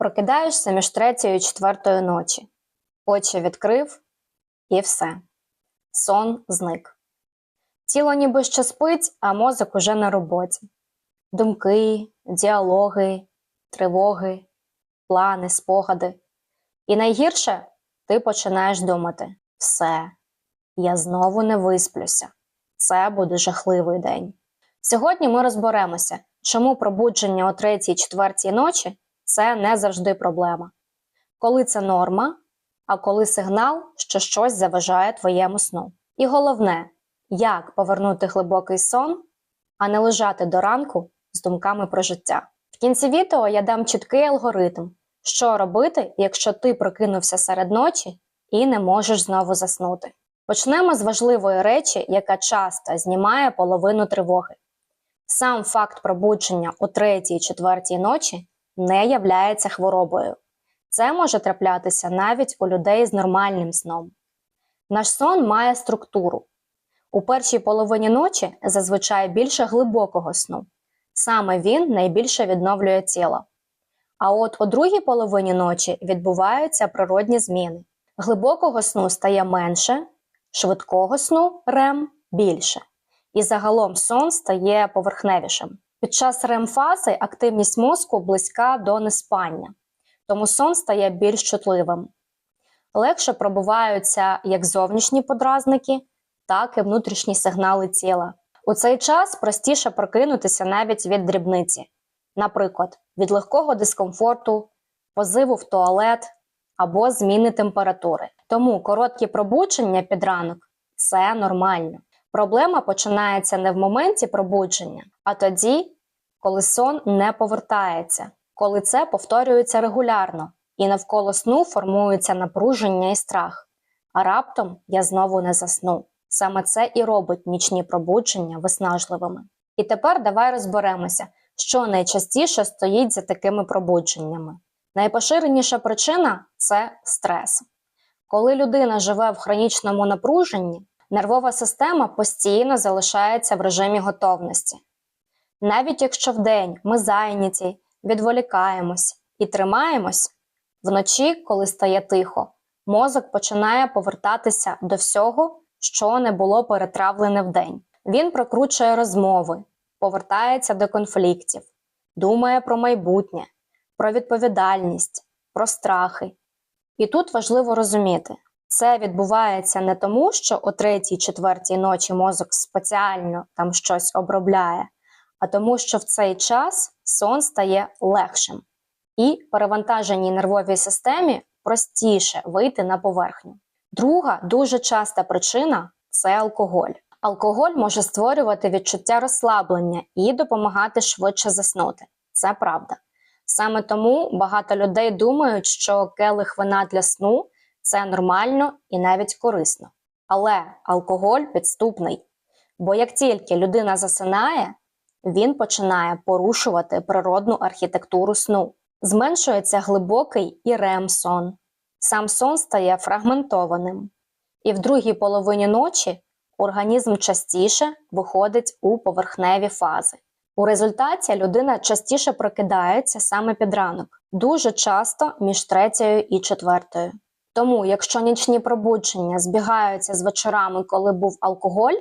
Прокидаєшся між третьою і четвертою ночі. Очі відкрив і все. Сон зник. Тіло ніби ще спить, а мозок уже на роботі. Думки, діалоги, тривоги, плани, спогади. І найгірше ти починаєш думати: все, я знову не висплюся. Це буде жахливий день. Сьогодні ми розберемося, чому пробудження о 3-4 ночі це не завжди проблема. Коли це норма, а коли сигнал, що щось заважає твоєму сну. І головне, як повернути глибокий сон, а не лежати до ранку з думками про життя. В кінці відео я дам чіткий алгоритм, що робити, якщо ти прокинувся серед ночі і не можеш знову заснути. Почнемо з важливої речі, яка часто знімає половину тривоги. Сам факт пробудження о 3-4 ночі не являється хворобою. Це може траплятися навіть у людей з нормальним сном. Наш сон має структуру. У першій половині ночі зазвичай більше глибокого сну. Саме він найбільше відновлює тіло. А от у другій половині ночі відбуваються природні зміни. Глибокого сну стає менше, швидкого сну рем більше. І загалом сон стає поверхневішим. Під час рем-фази активність мозку близька до неспання, тому сон стає більш чутливим. Легше пробуваються як зовнішні подразники, так і внутрішні сигнали тіла. У цей час простіше прокинутися навіть від дрібниці, наприклад, від легкого дискомфорту, позиву в туалет або зміни температури. Тому короткі пробудження під ранок це нормально. Проблема починається не в моменті пробудження, а тоді, коли сон не повертається, коли це повторюється регулярно і навколо сну формується напруження і страх. А раптом я знову не засну. Саме це і робить нічні пробудження виснажливими. І тепер давай розберемося, що найчастіше стоїть за такими пробудженнями. Найпоширеніша причина це стрес. Коли людина живе в хронічному напруженні, нервова система постійно залишається в режимі готовності. Навіть якщо вдень ми зайняті, відволікаємось і тримаємось, вночі, коли стає тихо, мозок починає повертатися до всього, що не було перетравлене вдень. Він прокручує розмови, повертається до конфліктів, думає про майбутнє, про відповідальність, про страхи. І тут важливо розуміти, це відбувається не тому, що о третій, четвертій ночі мозок спеціально там щось обробляє, а тому, що в цей час сон стає легшим, і перевантаженій нервовій системі простіше вийти на поверхню. Друга дуже часта причина це алкоголь. Алкоголь може створювати відчуття розслаблення і допомагати швидше заснути. Це правда. Саме тому багато людей думають, що келих вина для сну це нормально і навіть корисно. Але алкоголь підступний. Бо як тільки людина засинає, він починає порушувати природну архітектуру сну. Зменшується глибокий і рем-сон. Сам сон стає фрагментованим. І в другій половині ночі організм частіше виходить у поверхневі фази. У результаті людина частіше прокидається саме під ранок, дуже часто між третьою і четвертою. Тому, якщо нічні пробудження збігаються з вечорами, коли був алкоголь,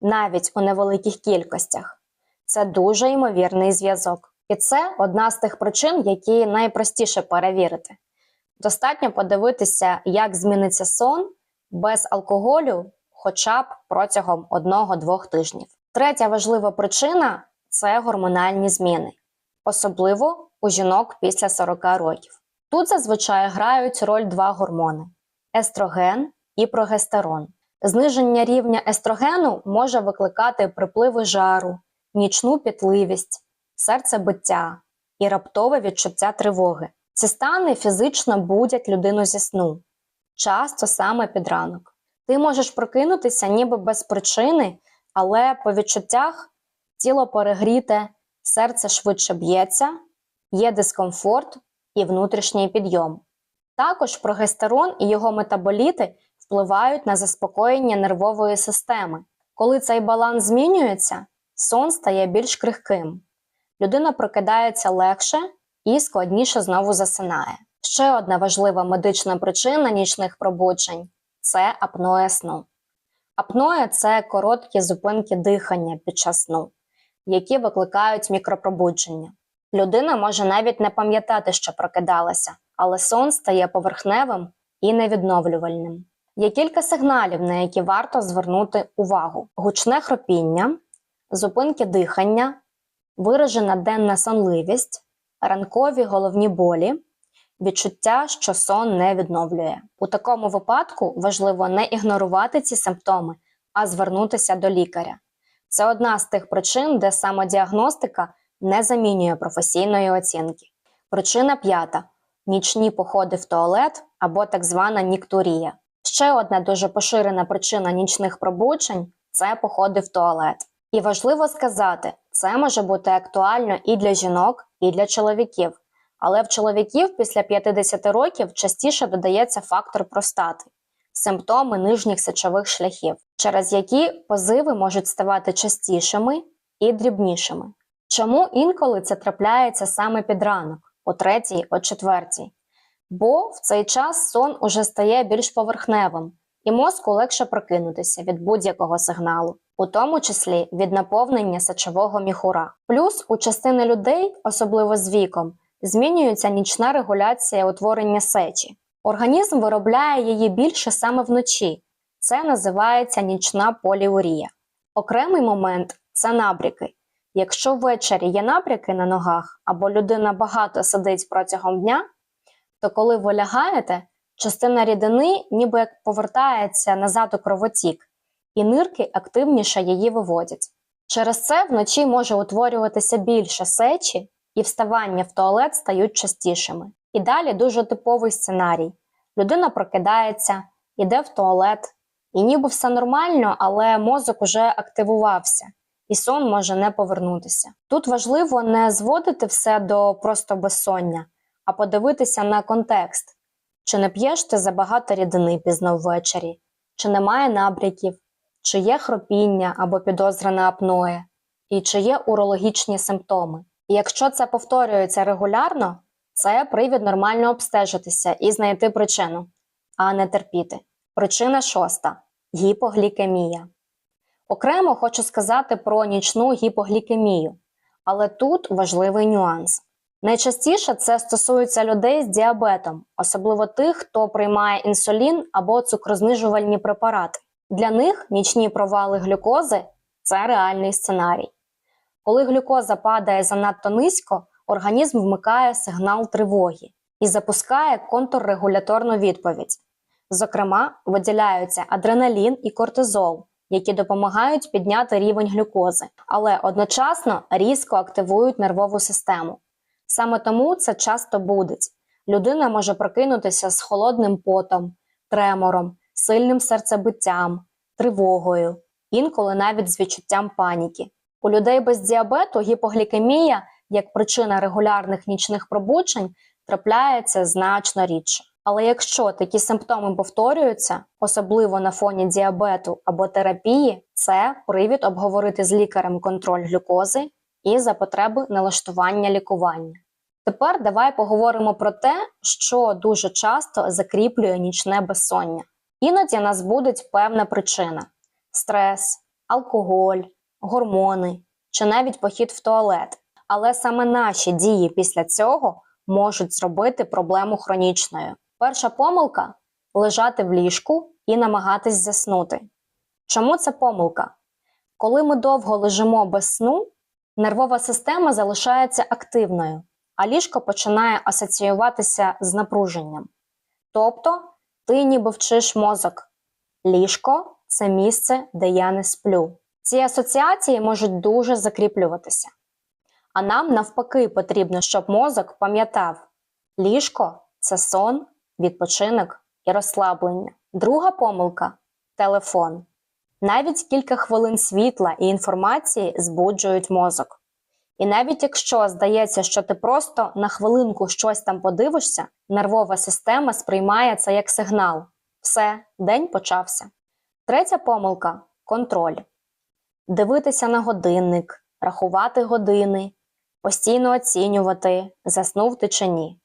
навіть у невеликих кількостях, це дуже ймовірний зв'язок. І це одна з тих причин, які найпростіше перевірити. Достатньо подивитися, як зміниться сон без алкоголю хоча б протягом 1-2 тижнів. Третя важлива причина це гормональні зміни, особливо у жінок після 40 років. Тут зазвичай грають роль два гормони естроген і прогестерон. Зниження рівня естрогену може викликати припливи жару, нічну пітливість, серцебиття і раптове відчуття тривоги. Ці стани фізично будять людину зі сну, часто саме під ранок. Ти можеш прокинутися ніби без причини, але по відчуттях тіло перегріте, серце швидше б'ється, є дискомфорт і внутрішній підйом. Також прогестерон і його метаболіти впливають на заспокоєння нервової системи. Коли цей баланс змінюється, сон стає більш крихким. Людина прокидається легше і складніше знову засинає. Ще одна важлива медична причина нічних пробуджень це апноє сну. Апноє це короткі зупинки дихання під час сну, які викликають мікропробудження. Людина може навіть не пам'ятати, що прокидалася, але сон стає поверхневим і невідновлювальним. Є кілька сигналів, на які варто звернути увагу: гучне хропіння, зупинки дихання, виражена денна сонливість, ранкові головні болі, відчуття, що сон не відновлює. У такому випадку важливо не ігнорувати ці симптоми, а звернутися до лікаря. Це одна з тих причин, де самодіагностика не замінює професійної оцінки. Причина п'ята нічні походи в туалет або так звана ніктурія. Ще одна дуже поширена причина нічних пробуджень це походи в туалет. І важливо сказати, це може бути актуально і для жінок, і для чоловіків. Але в чоловіків після 50 років частіше додається фактор простати, симптоми нижніх сечових шляхів, через які позиви можуть ставати частішими і дрібнішими. Чому інколи це трапляється саме під ранок, о третій, о четвертій? Бо в цей час сон уже стає більш поверхневим, і мозку легше прокинутися від будь-якого сигналу, у тому числі від наповнення сечового міхура. Плюс у частини людей, особливо з віком, змінюється нічна регуляція утворення сечі. Організм виробляє її більше саме вночі. Це називається нічна поліурія. Окремий момент це набряки. Якщо ввечері є набряки на ногах або людина багато сидить протягом дня, то коли ви лягаєте, частина рідини ніби як повертається назад у кровотік, і нирки активніше її виводять. Через це вночі може утворюватися більше сечі, і вставання в туалет стають частішими. І далі дуже типовий сценарій: людина прокидається, йде в туалет, і ніби все нормально, але мозок уже активувався, і сон може не повернутися. Тут важливо не зводити все до просто безсоння, а подивитися на контекст: чи не п'єш ти забагато рідини пізно ввечері, чи немає набряків, чи є хропіння або підозра на апноє, і чи є урологічні симптоми. І якщо це повторюється регулярно, це привід нормально обстежитися і знайти причину, а не терпіти. Причина шоста гіпоглікемія. Окремо хочу сказати про нічну гіпоглікемію, але тут важливий нюанс. Найчастіше це стосується людей з діабетом, особливо тих, хто приймає інсулін або цукрознижувальні препарати. Для них нічні провали глюкози це реальний сценарій. Коли глюкоза падає занадто низько, організм вмикає сигнал тривоги і запускає контррегуляторну відповідь. Зокрема, виділяються адреналін і кортизол, які допомагають підняти рівень глюкози, але одночасно різко активують нервову систему. Саме тому це часто будить. Людина може прокинутися з холодним потом, тремором, сильним серцебиттям, тривогою, інколи навіть з відчуттям паніки. У людей без діабету гіпоглікемія як причина регулярних нічних пробуджень трапляється значно рідше. Але якщо такі симптоми повторюються, особливо на фоні діабету або терапії, це привід обговорити з лікарем контроль глюкози і за потреби налаштування лікування. Тепер давай поговоримо про те, що дуже часто закріплює нічне безсоння. Іноді нас будуть певна причина: стрес, алкоголь, гормони чи навіть похід в туалет. Але саме наші дії після цього можуть зробити проблему хронічною. Перша помилка лежати в ліжку і намагатись заснути. Чому це помилка? Коли ми довго лежимо без сну, нервова система залишається активною, а ліжко починає асоціюватися з напруженням. Тобто ти ніби вчиш мозок. Ліжко це місце, де я не сплю. Ці асоціації можуть дуже закріплюватися. А нам навпаки потрібно, щоб мозок пам'ятав, ліжко це сон, відпочинок і розслаблення. Друга помилка телефон. Навіть кілька хвилин світла і інформації збуджують мозок. І навіть якщо здається, що ти просто на хвилинку щось там подивишся, нервова система сприймає це як сигнал. Все, день почався. Третя помилка контроль. Дивитися на годинник, рахувати години, постійно оцінювати, заснув ти чи ні.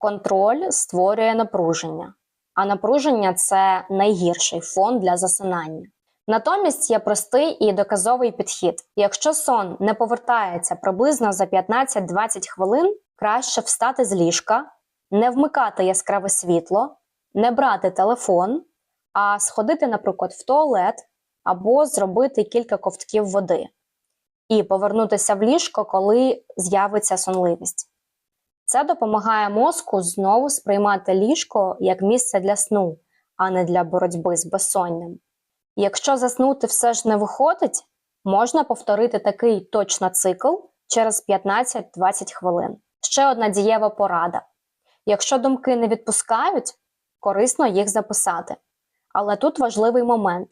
Контроль створює напруження, а напруження це найгірший фон для засинання. Натомість є простий і доказовий підхід. Якщо сон не повертається приблизно за 15-20 хвилин, краще встати з ліжка, не вмикати яскраве світло, не брати телефон, а сходити, наприклад, в туалет або зробити кілька ковтків води і повернутися в ліжко, коли з'явиться сонливість. Це допомагає мозку знову сприймати ліжко як місце для сну, а не для боротьби з безсонням. Якщо заснути все ж не виходить, можна повторити такий точно цикл через 15-20 хвилин. Ще одна дієва порада. Якщо думки не відпускають, корисно їх записати. Але тут важливий момент: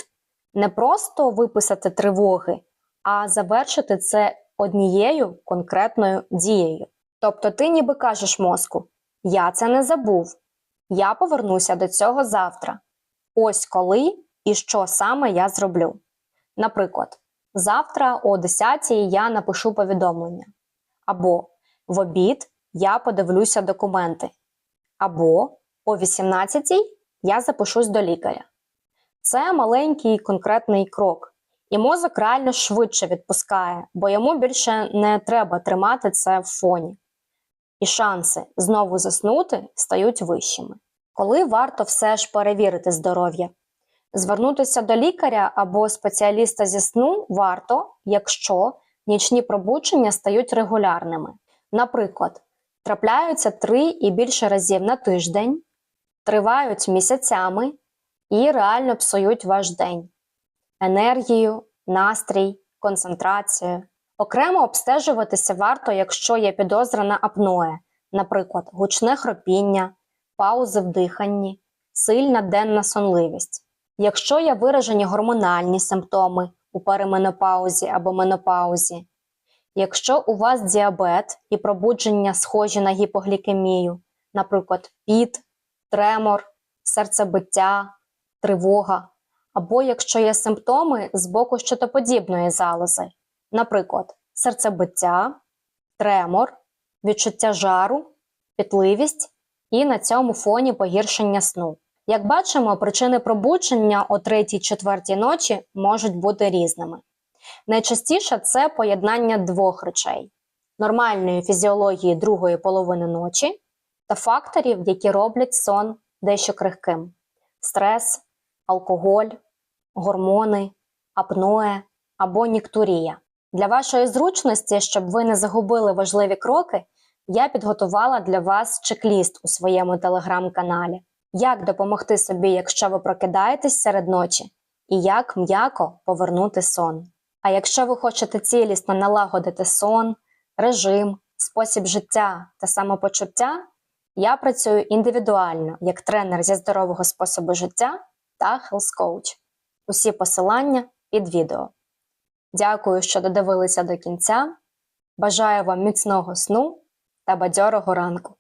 не просто виписати тривоги, а завершити це однією конкретною дією. Тобто ти ніби кажеш мозку: Я це не забув, я повернуся до цього завтра. Ось коли і що саме я зроблю. Наприклад, завтра о 10 я напишу повідомлення, або в обід я подивлюся документи, або о 18 я запишусь до лікаря. Це маленький конкретний крок, і мозок реально швидше відпускає, бо йому більше не треба тримати це в фоні. І шанси знову заснути стають вищими. Коли варто все ж перевірити здоров'я? Звернутися до лікаря або спеціаліста зі сну варто, якщо нічні пробудження стають регулярними. Наприклад, трапляються три і більше разів на тиждень, тривають місяцями і реально псують ваш день, енергію, настрій, концентрацію. Окремо обстежуватися варто, якщо є підозра на апноe, наприклад, гучне хропіння, паузи в диханні, сильна денна сонливість. Якщо є виражені гормональні симптоми у переменопаузі або менопаузі, якщо у вас діабет і пробудження схожі на гіпоглікемію, наприклад, піт, тремор, серцебиття, тривога, або якщо є симптоми з боку щитоподібної залози, наприклад, серцебиття, тремор, відчуття жару, пітливість і на цьому фоні погіршення сну. Як бачимо, причини пробудження о 3-4 ночі можуть бути різними. Найчастіше це поєднання двох речей: нормальної фізіології другої половини ночі та факторів, які роблять сон дещо крихким: стрес, алкоголь, гормони, апноe або ніктурія. Для вашої зручності, щоб ви не загубили важливі кроки, я підготувала для вас чек-ліст у своєму телеграм-каналі. Як допомогти собі, якщо ви прокидаєтесь серед ночі, і як м'яко повернути сон. А якщо ви хочете цілісно налагодити сон, режим, спосіб життя та самопочуття, я працюю індивідуально як тренер зі здорового способу життя та Coach. Усі посилання під відео. Дякую, що додивилися до кінця. Бажаю вам міцного сну та бадьорого ранку!